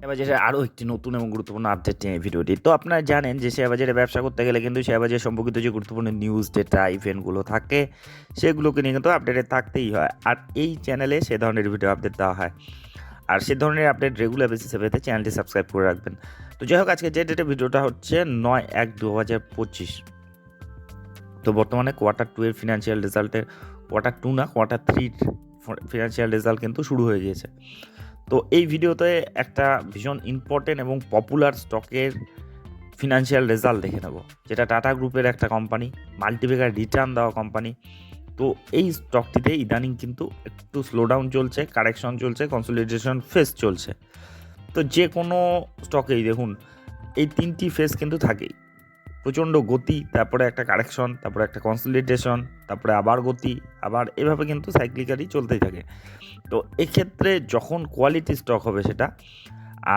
শেয়ারবাজারের আরও একটি নতুন এবং গুরুত্বপূর্ণ আপডেট নিয়ে ভিডিওটি। তো আপনারা জানেন যে শেয়ারবাজারে ব্যবসা করতে গেলে কিন্তু শেয়ারবাজার সম্পর্কিত যে গুরুত্বপূর্ণ নিউজ ডেটা ইভেন্টগুলো থাকে, সেগুলোকে নিয়ে কিন্তু আপডেটে থাকতেই হয়। আর এই চ্যানেলে সে ধরনের ভিডিও আপডেট দেওয়া হয়। আর সে ধরনের আপডেট রেগুলার বেসিসে পেতে চ্যানেলটি সাবস্ক্রাইব করে রাখবেন। তো যাই হোক, আজকে যে ডেটে ভিডিওটা হচ্ছে নয় এক দু হাজার পঁচিশ। তো বর্তমানে কোয়ার্টার টু এর ফিনান্সিয়াল রেজাল্টের কোয়ার্টার টু না কোয়ার্টার থ্রির ফিনান্সিয়াল রেজাল্ট কিন্তু শুরু হয়ে গিয়েছে। তো এই ভিডিওতে একটা ভীষণ ইম্পর্টেন্ট এবং পপুলার স্টকের ফিনান্সিয়াল রেজাল্ট দেখে নেব, যেটা টাটা গ্রুপের একটা কোম্পানি মাল্টিপেকার রিটার্ন দেওয়া কোম্পানি তো এই স্টকটিতে ইদানিং কিন্তু একটু স্লোডাউন চলছে কারেকশন চলছে কনসলিডেশন ফেস চলছে। তো যে কোনো স্টকেই দেখুন, এই তিনটি ফেস কিন্তু থাকেই। প্রচণ্ড গতি, তারপরে একটা কারেকশন, তারপরে একটা কনসলিডেশন তারপরে আবার গতি, আবার এভাবে কিন্তু সাইক্লিক্যালি চলতেই থাকে। তো এক্ষেত্রে যখন কোয়ালিটি স্টক হবে সেটা,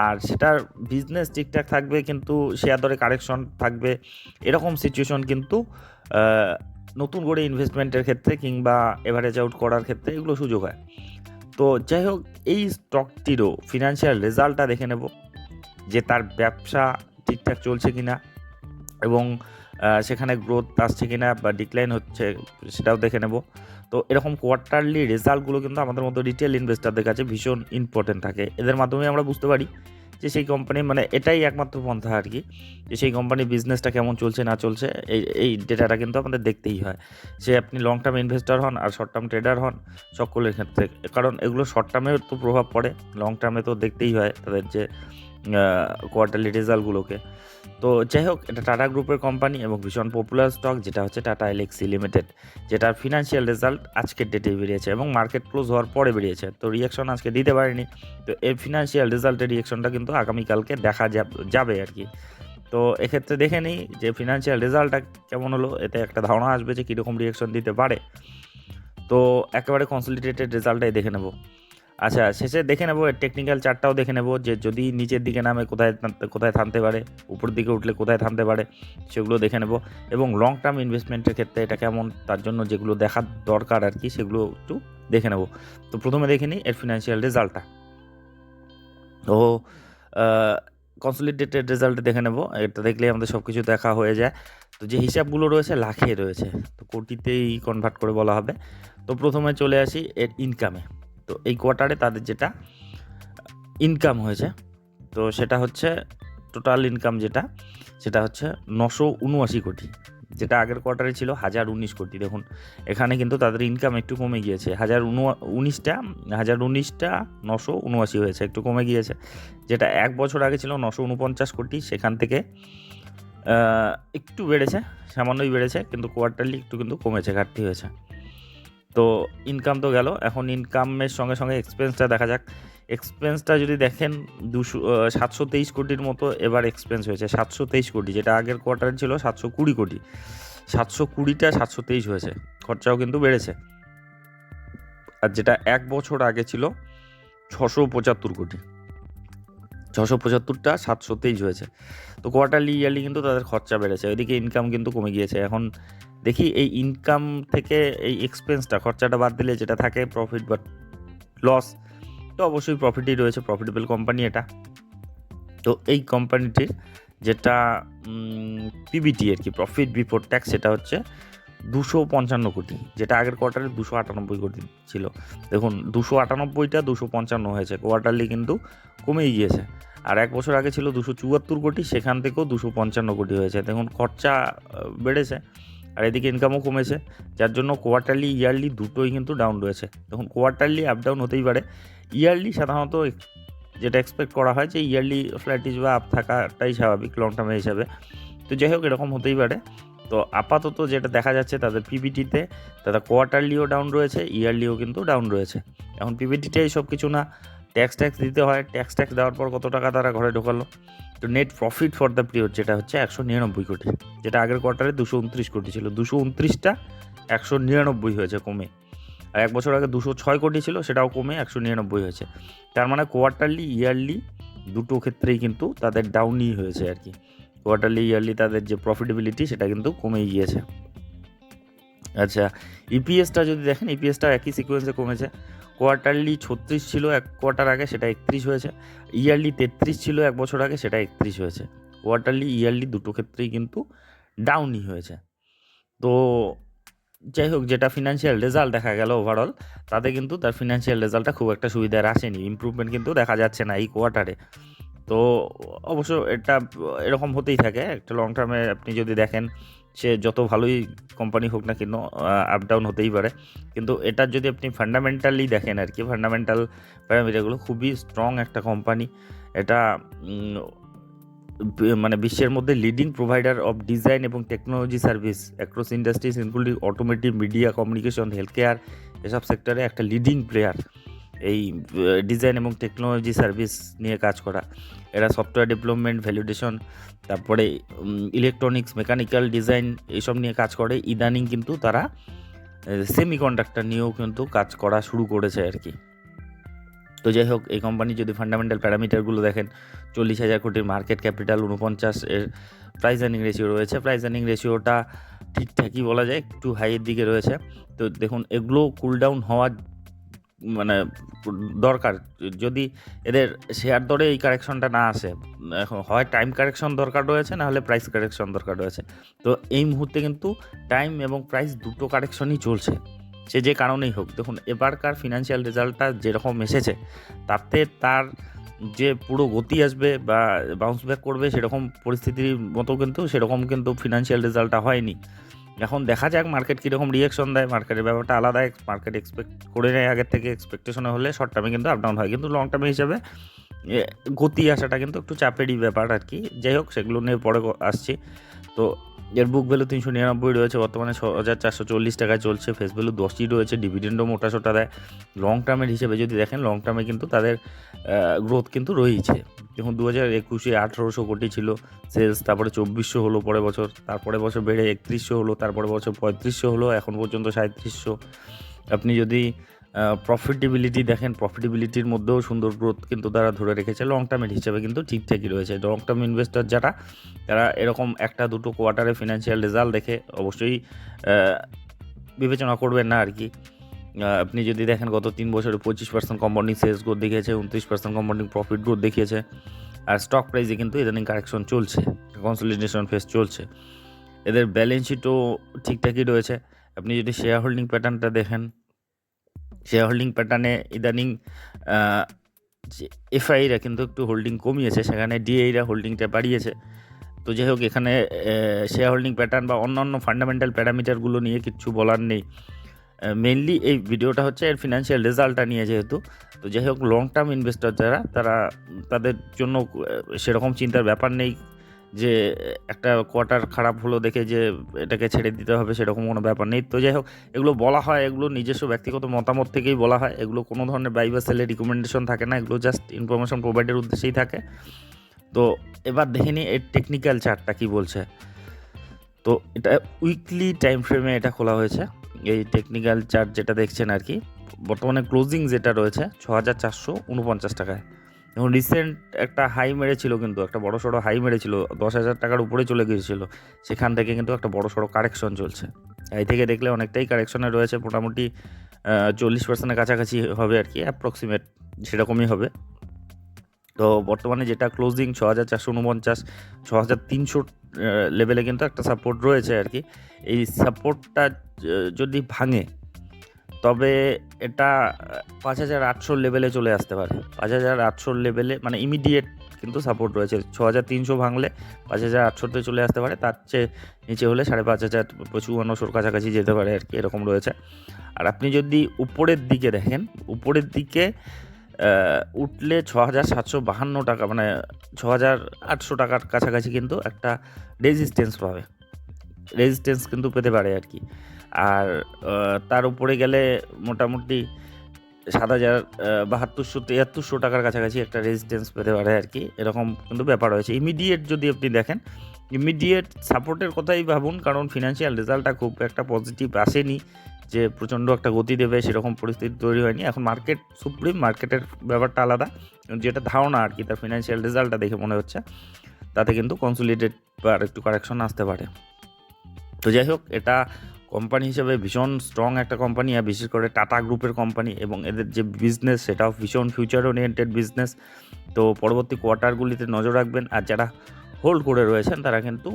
আর সেটার বিজনেস ঠিকঠাক থাকবে কিন্তু শেয়ার দরে কারেকশন থাকবে, এরকম সিচুয়েশন কিন্তু নতুন করে ইনভেস্টমেন্টের ক্ষেত্রে কিংবা এভারেজ আউট করার ক্ষেত্রে এগুলো সুযোগ হয়। তো যাই হোক, এই স্টকটিরও ফিনান্সিয়াল রেজাল্টটা দেখে নেব, যে তার ব্যবসা ঠিকঠাক চলছে কিনা। এবং সেখানে গ্রোথ আসছে কিনা বা ডিক্লাইন হচ্ছে সেটাও দেখে নেব। তো এরকম কোয়ার্টারলি রেজাল্টগুলো কিন্তু আমাদের মতো রিটেল ইনভেস্টারদের কাছে ভীষণ ইম্পর্টেন্ট থাকে। এদের মাধ্যমে আমরা বুঝতে পারি যে সেই কোম্পানি মানে এটাই একমাত্র পন্থা আর কি, যে সেই কোম্পানির বিজনেসটা কেমন চলছে, না চলছে, এই এই ডেটাটা কিন্তু আমাদের দেখতেই হয়। সে আপনি লং টার্ম ইনভেস্টর হন আর শর্ট টার্ম ট্রেডার হন সকলের ক্ষেত্রে, কারণ এগুলো শর্ট টার্মেও তো প্রভাব পড়ে লং টার্মে তো দেখতেই হয় তাদের যে কোয়ার্টারলি রেজাল্টগুলোকে তো যাই হোক, এটা টাটা গ্রুপের কোম্পানি এবং ভীষণ পপুলার স্টক যেটা হচ্ছে টাটা এলেক্সি লিমিটেড যেটার ফিনান্সিয়াল রেজাল্ট আজকের ডেটে বেরিয়েছে এবং মার্কেট ক্লোজ হওয়ার পরে বেরিয়েছে। তো রিয়াকশন আজকে দিতে পারেনি। তো এই ফিনান্সিয়াল রেজাল্টের রিয়াকশনটা কিন্তু আগামীকালকে দেখা যাবে আর কি। তো এক্ষেত্রে দেখে নিই যে ফিনান্সিয়াল রেজাল্টটা কেমন হলো, এতে একটা ধারণা আসবে যে কীরকম রিয়াকশন দিতে পারে। তো একেবারে কনসলিডেটেড রেজাল্টটাই দেখে নেব। আচ্ছা শেষে দেখে নেব টেকনিক্যাল চার্টটাও দেখে নেব, যে যদি নিচের দিকে নামে কোথায় কোথায় থামতে পারে উপরের দিকে উঠলে কোথায় থামতে পারে, সেগুলো দেখে নেব এবং লং টার্ম ইনভেস্টমেন্টের ক্ষেত্রে এটা কেমন, তার জন্য যেগুলো দেখার দরকার আর কি, সেগুলো একটু দেখে নেব। তো প্রথমে দেখে নিই এর ফিনান্সিয়াল রেজাল্টটা তো কনসলিডেটেড রেজাল্ট দেখে নেব, এটা দেখলেই আমাদের সব কিছু দেখা হয়ে যায়। তো যে হিসাবগুলো রয়েছে, লাখে রয়েছে, তো কোটিতেই কনভার্ট করে বলা হবে। তো প্রথমে চলে আসি এর ইনকামে তো এই কোয়ার্টারে তাদের যেটা ইনকাম হয়েছে, তো সেটা হচ্ছে টোটাল ইনকাম যেটা, সেটা হচ্ছে নশো উনআশি কোটি। যেটা আগের কোয়ার্টারে ছিল হাজার উনিশ কোটি। দেখুন, এখানে কিন্তু তাদের ইনকাম একটু কমে গিয়েছে। হাজার উনিশটা হাজার উনিশটা নশো উনআশি হয়েছে, একটু কমে গিয়েছে। যেটা এক বছর আগে ছিল নশো উনপঞ্চাশ কোটি, সেখান থেকে একটু বেড়েছে, সামান্যই বেড়েছে, কিন্তু কোয়ার্টারলি একটু কিন্তু কমেছে, ঘাটতি হয়েছে। তো ইনকাম তো গেল। এখন ইনকামের সঙ্গে সঙ্গে এক্সপেন্সটা দেখা যাক। এক্সপেন্সটা যদি দেখেন, দুশো সাতশো তেইশ কোটির মতো এবার এক্সপেন্স হয়েছে। সাতশো তেইশ কোটি, যেটা আগের কোয়ার্টার ছিল সাতশো কুড়ি কোটি। সাতশো কুড়িটা সাতশো তেইশ হয়েছে। খরচাও কিন্তু বেড়েছে। আর যেটা এক বছর আগে ছিল, ছশো পঁচাত্তর কোটি। ছশো পঁচাত্তরটা সাতশো তেইশ হয়েছে। তো কোয়ার্টারলি ইয়ারলি কিন্তু তাদের খরচা বেড়েছে, ওইদিকে ইনকাম কিন্তু কমে গিয়েছে। এখন দেখি এই ইনকাম থেকে এই এক্সপেন্সটা খরচাটা বাদ দিলে যেটা থাকে প্রফিট বা লস তো অবশ্যই প্রফিটই রয়েছে প্রফিটেবল কোম্পানি এটা। তো এই কোম্পানিটির যেটা পিবিটি আর কি প্রফিট বিফোর ট্যাক্স সেটা হচ্ছে দুশো পঞ্চান্ন কোটি, যেটা আগের কোয়ার্টারে দুশো আটানব্বই কোটি ছিল। দেখুন, দুশো আটানব্বইটা দুশো পঞ্চান্ন হয়েছে কোয়ার্টারলি কিন্তু কমেই গিয়েছে। আর এক বছর আগে ছিল দুশো চুয়াত্তর কোটি, সেখান থেকেও দুশো পঞ্চান্ন কোটি হয়েছে। দেখুন, খরচা বেড়েছে, আর এদিকে ইনকামও কমেছে, যার জন্য কোয়ার্টারলি ইয়ারলি দুটোই কিন্তু ডাউন রয়েছে। দেখুন কোয়ার্টারলি আপ ডাউন হতেই পারে। ইয়ারলি সাধারণত যেটা এক্সপেক্ট করা হয় যে ইয়ারলি ফ্ল্যাটিস বা আপ থাকাটাই স্বাভাবিক লং টার্মে হিসাবে। তো যাই হোক, এরকম হতেই পারে। তো আপাতত যেটা দেখা যাচ্ছে তাদের পিবিটিতে তাদের কোয়ার্টারলিও ডাউন রয়েছে ইয়ারলিও কিন্তু ডাউন রয়েছে। এখন পিবিটিটাই সব কিছু না ট্যাক্স ট্যাক্স দিতে হয় ট্যাক্স ট্যাক্স দেওয়ার পর কত টাকা তারা ঘরে ঢোকালো? তো net profit for the period যেটা হচ্ছে একশো নিরানব্বই কোটি, যেটা আগের কোয়ার্টারে দুশো উনত্রিশ কোটি ছিল। দুশো উনত্রিশটা একশো নিরানব্বই হয়েছে কমে। আর এক বছর আগে দুশো ছয় কোটি ছিল, সেটাও কমে একশো নিরানব্বই হয়েছে। তার মানে কোয়ার্টারলি ইয়ারলি দুটো ক্ষেত্রেই কিন্তু তাদের ডাউনই হয়েছে আর কি। কোয়ার্টারলি ইয়ারলি তাদের যে প্রফিটেবিলিটি সেটা কিন্তু কমেই গিয়েছে। আচ্ছা ইপিএসটা যদি দেখেন ইপিএসটা একই সিকোয়েন্সে কমেছে। কোয়ার্টারলি ছত্রিশ ছিল এক কোয়ার্টার আগে, সেটা একত্রিশ হয়েছে। ইয়ারলি তেত্রিশ ছিল এক বছর আগে, সেটা একত্রিশ হয়েছে। কোয়ার্টারলি ইয়ারলি দুটো ক্ষেত্রেই কিন্তু ডাউনই হয়েছে। তো যাই হোক, যেটা ফিনান্সিয়াল রেজাল্ট দেখা গেল ওভারঅল তাতে কিন্তু তার ফিনান্সিয়াল রেজাল্টটা খুব একটা সুবিধার আসেনি। ইমপ্রুভমেন্ট কিন্তু দেখা যাচ্ছে না এই কোয়ার্টারে তো অবশ্য এটা এরকম হতেই থাকে। একটা লং টার্মে আপনি যদি দেখেন, সে যত ভালোই কোম্পানি হোক না কেন আপ ডাউন হতেই পারে। কিন্তু এটার যদি আপনি ফান্ডামেন্টালি দেখেন আর কি ফান্ডামেন্টাল প্যারামিটারগুলো খুবই স্ট্রং একটা কোম্পানি এটা মানে বিশ্বের মধ্যে লিডিং প্রোভাইডার অফ ডিজাইন এবং technology service across industries including automotive media communication health care এসব সেক্টরে একটা লিডিং প্লেয়ার এই ডিজাইন এবং টেকনোলজি সার্ভিস নিয়ে কাজ করা। এরা সফটওয়্যার ডেভেলপমেন্ট ভ্যালিডেশন তারপরে ইলেকট্রনিক্স মেকানিক্যাল ডিজাইন এইসব নিয়ে কাজ করে। ইদানিং কিন্তু তারা সেমি কন্ডাক্টর নিয়েও কিন্তু কাজ করা শুরু করেছে আর কি। তো যাই হোক, এই কোম্পানি যদি ফান্ডামেন্টাল প্যারামিটারগুলো দেখেন, চল্লিশ হাজার কোটির মার্কেট ক্যাপিটাল উনপঞ্চাশ এর প্রাইস আর্নিং রেশিও রয়েছে। প্রাইস আর্নিং রেশিওটা ঠিকঠাকই বলা যায়, একটু হাইয়ের দিকে রয়েছে। তো দেখুন, এগুলো কুল ডাউন হওয়ার মানে দরকার। যদি এদের শেয়ার দরে এই কারেকশনটা না আসে, এখন হয় টাইম কারেকশন দরকার রয়েছে, না হলে প্রাইস কারেকশন দরকার রয়েছে। তো এই মুহূর্তে কিন্তু টাইম এবং প্রাইস দুটো কারেকশনই চলছে। সে যে কারণেই হোক। দেখুন, এবারকার ফিনান্সিয়াল রেজাল্টটা যেরকম এসেছে, তাতে তার যে পুরো গতি আসবে বা বাউন্স ব্যাক করবে সেরকম পরিস্থিতির মতো কিন্তু সেরকম কিন্তু ফিনান্সিয়াল রেজাল্টটা হয়নি। এখন দেখা যাক মার্কেট কীরকম রিয়াকশন দেয় মার্কেটের ব্যাপারটা আলাদা মার্কেট এক্সপেক্ট করে নেয় আগের থেকে এক্সপেকটেশনে হলে শর্ট টার্মে কিন্তু আপ ডাউন হয়, কিন্তু লং টার্মে হিসাবে গতি আসাটা কিন্তু একটু চাপেরই ব্যাপার আর কি। যাই হোক, সেগুলো নিয়ে পরে আসছি। তো এর বুক ভ্যালু তিনশো নিরানব্বই রয়েছে, বর্তমানে ছ হাজার চারশো চল্লিশ টাকায় চলছে। ফেস ভ্যালু দশই রয়েছে ডিভিডেন্ডও মোটা সোটা দেয়। লং টার্মের হিসেবে যদি দেখেন লং টার্মে কিন্তু তাদের গ্রোথ কিন্তু রয়েছে দেখুন দু হাজার একুশে আঠেরোশো কোটি ছিল সেলস তারপরে চব্বিশশো হলো পরের বছর তারপরে বছর বেড়ে একত্রিশশো হলো তারপরে বছর পঁয়ত্রিশশো হলো, এখন পর্যন্ত সাঁত্রিশশো আপনি যদি প্রফিটেবিলিটি দেখেন প্রফিটেবিলিটির মধ্যেও সুন্দর গ্রোথ কিন্তু তারা ধরে রেখেছে লং টার্মের হিসেবে কিন্তু ঠিকঠাকই রয়েছে। লং টার্ম ইনভেস্টর যারা, তারা এরকম একটা দুটো কোয়ার্টারে ফিনান্সিয়াল রেজাল্ট দেখে অবশ্যই বিবেচনা করবেন না আর কি। আপনি যদি দেখেন গত তিন বছরে পঁচিশ পার্সেন্ট কম্পাউন্ডিং সেলস গ্রোথ দেখিয়েছে, উনত্রিশ পার্সেন্ট কম্পাউন্ডিং প্রফিট গ্রোথ দেখিয়েছে, আর স্টক প্রাইসে কিন্তু ইদানিং কারেকশন চলছে কনসলিডেশন ফেস চলছে। এদের ব্যালেন্স শিটও ঠিকঠাকই রয়েছে। আপনি যদি শেয়ার হোল্ডিং প্যাটার্নটা দেখেন শেয়ার হোল্ডিং প্যাটার্নে ইদানিং এফআইরা কিন্তু একটু হোল্ডিং কমিয়েছে, সেখানে ডিএইরা হোল্ডিংটা বাড়িয়েছে। তো যাই হোক, এখানে শেয়ার হোল্ডিং প্যাটার্ন বা অন্যান্য ফান্ডামেন্টাল প্যারামিটারগুলো নিয়ে কিচ্ছু বলার নেই। মেনলি এই ভিডিওটা হচ্ছে এর ফিনান্সিয়াল রেজাল্টটা নিয়ে যেহেতু। তো যাই হোক লং টার্ম ইনভেস্টর যারা, তারা তাদের জন্য সেরকম চিন্তার ব্যাপার নেই। যে একটা কোয়ার্টার খারাপ হলো দেখে যে এটাকে ছেড়ে দিতে হবে সেরকম কোনো ব্যাপার নেই। তো যাই হোক, এগুলো বলা হয়, এগুলো নিজস্ব ব্যক্তিগত মতামত থেকেই বলা হয়। এগুলো কোনো ধরনের বাই বা সেলের রিকমেন্ডেশন থাকে না, এগুলো জাস্ট ইনফরমেশন প্রোভাইডের উদ্দেশ্যেই থাকে। তো এবার দেখে নিই এর টেকনিক্যাল চার্টটা কী বলছে। তো এটা উইকলি টাইম ফ্রেমে এটা খোলা হয়েছে, এই টেকনিক্যাল চার্ট যেটা দেখছেন আর কি। বর্তমানে ক্লোজিং যেটা রয়েছে ছ হাজার চারশো উনপঞ্চাশ টাকায়। এবং রিসেন্ট একটা হাই মেরেছিল কিন্তু, একটা বড় সড়ো হাই মেরেছিল, দশ হাজার টাকার উপরে চলে গিয়েছিল। সেখান থেকে কিন্তু একটা বড় সড়ো কারেকশন চলছে। এই থেকে দেখলে অনেকটাই কারেকশনে রয়েছে, মোটামুটি চল্লিশ পার্সেন্টের কাছাকাছি হবে আর কি অ্যাপ্রক্সিমেট সেরকমই হবে। তো বর্তমানে যেটা ক্লোজিং ছ হাজার চারশো উনপঞ্চাশ ছ হাজার তিনশো লেভেলে কিন্তু একটা সাপোর্ট রয়েছে আর কি। এই সাপোর্টটা যদি ভাঙে তবে এটা পাঁচ হাজার আটশোর লেভেলে চলে আসতে পারে। পাঁচ হাজার আটশোর লেভেলে মানে ইমিডিয়েট কিন্তু সাপোর্ট রয়েছে। ছ হাজার তিনশো ভাঙলে পাঁচ হাজার আটশোতে চলে আসতে পারে। তার চেয়ে নিচে হলে সাড়ে পাঁচ হাজার চুয়ান্নশোর কাছাকাছি যেতে পারে আর কি, এরকম রয়েছে। আর আপনি যদি উপরের দিকে দেখেন, উপরের দিকে উঠলে ছ হাজার সাতশো বাহান্ন টাকা মানে ছ হাজার আটশো টাকার কাছাকাছি কিন্তু একটা রেজিস্ট্যান্স পাবে। রেজিস্ট্যান্স কিন্তু পেতে পারে আর কি। আর তার উপরে গেলে মোটামুটি সাত হাজার বাহাত্তরশো, তিয়াত্তরশো টাকার কাছাকাছি একটা রেজিস্ট্যান্স পেতে পারে আর কি। এরকম কিন্তু ব্যাপার রয়েছে। ইমিডিয়েট যদি আপনি দেখেন ইমিডিয়েট সাপোর্টের কথাই ভাবুন, কারণ ফিনান্সিয়াল রেজাল্টটা খুব একটা পজিটিভ আসেনি, যে প্রচণ্ড একটা গতি দেবে, সেরকম পরিস্থিতি তৈরি হয়নি। এখন মার্কেট সুপ্রিম মার্কেটের ব্যাপারটা আলাদা, যেটা ধারণা আর কি, তার ফিনান্সিয়াল রেজাল্টটা দেখে মনে হচ্ছে। তাতে কিন্তু কনসোলিডেট বা একটু কারেকশন আসতে পারে। তো যাই হোক, এটা কোম্পানি হিসেবে ভীষণ স্ট্রং একটা কোম্পানি, আর বিশেষ করে টাটা গ্রুপের কোম্পানি এবং এদের যে বিজনেস সেটাও ভীষণ ফিউচার ওরিয়েন্টেড বিজনেস তো পরবর্তী কোয়ার্টারগুলিতে নজর রাখবেন, আর যারা হোল্ড করে রয়েছেন, তারা কিন্তু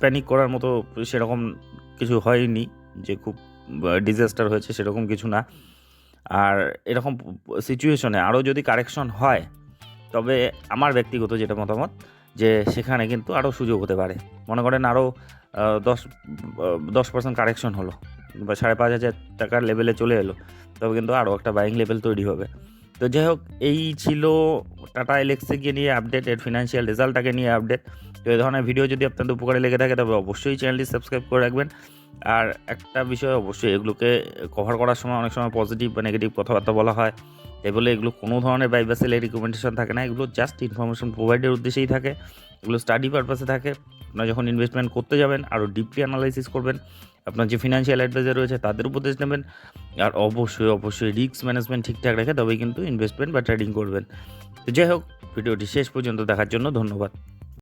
প্যানিক করার মতো সেরকম কিছু হয়নি, যে খুব ডিজাস্টার হয়েছে সেরকম কিছু না। আর এরকম সিচুয়েশনে আরও যদি কারেকশন হয়, তবে আমার ব্যক্তিগত যেটা মতামত যে সেখানে কিন্তু আরও সুযোগ হতে পারে। মনে করেন আরও দশ দশ পার্সেন্ট কারেকশন হলো বা সাড়ে পাঁচ হাজার টাকার লেভেলে চলে এলো, তবে কিন্তু আরও একটা বাইং লেভেল তৈরি হবে। তো যাই হোক, এই ছিল টাটা এলেক্সকে নিয়ে আপডেট এর ফিনান্সিয়াল রেজাল্টটাকে নিয়ে আপডেট তো এই ধরনের ভিডিও যদি আপনাদের উপকারে লেগে থাকে, তবে অবশ্যই চ্যানেলটি সাবস্ক্রাইব করে রাখবেন। আর একটা বিষয় অবশ্যই, এগুলোকে কভার করার সময় অনেক সময় পজিটিভ বা নেগেটিভ কথাবার্তা বলা হয়। তাই বলে এগুলো কোনো ধরনের বাই বা সেলের রিকমেন্ডেশন থাকে না। এগুলো জাস্ট ইনফরমেশন প্রোভাইডের উদ্দেশ্যেই থাকে। এগুলো স্টাডি পারপাসে থাকে। আপনারা যখন ইনভেস্টমেন্ট করতে যাবেন আরও ডিপলি অ্যানালাইসিস করবেন, আপনার যে ফিনান্সিয়াল অ্যাডভাইজার রয়েছে তাদের উপদেশ নেবেন, আর অবশ্যই অবশ্যই রিস্ক ম্যানেজমেন্ট ঠিকঠাক রেখে তবেই কিন্তু ইনভেস্টমেন্ট বা ট্রেডিং করবেন। তো যাই হোক, ভিডিওটি শেষ পর্যন্ত দেখার জন্য ধন্যবাদ।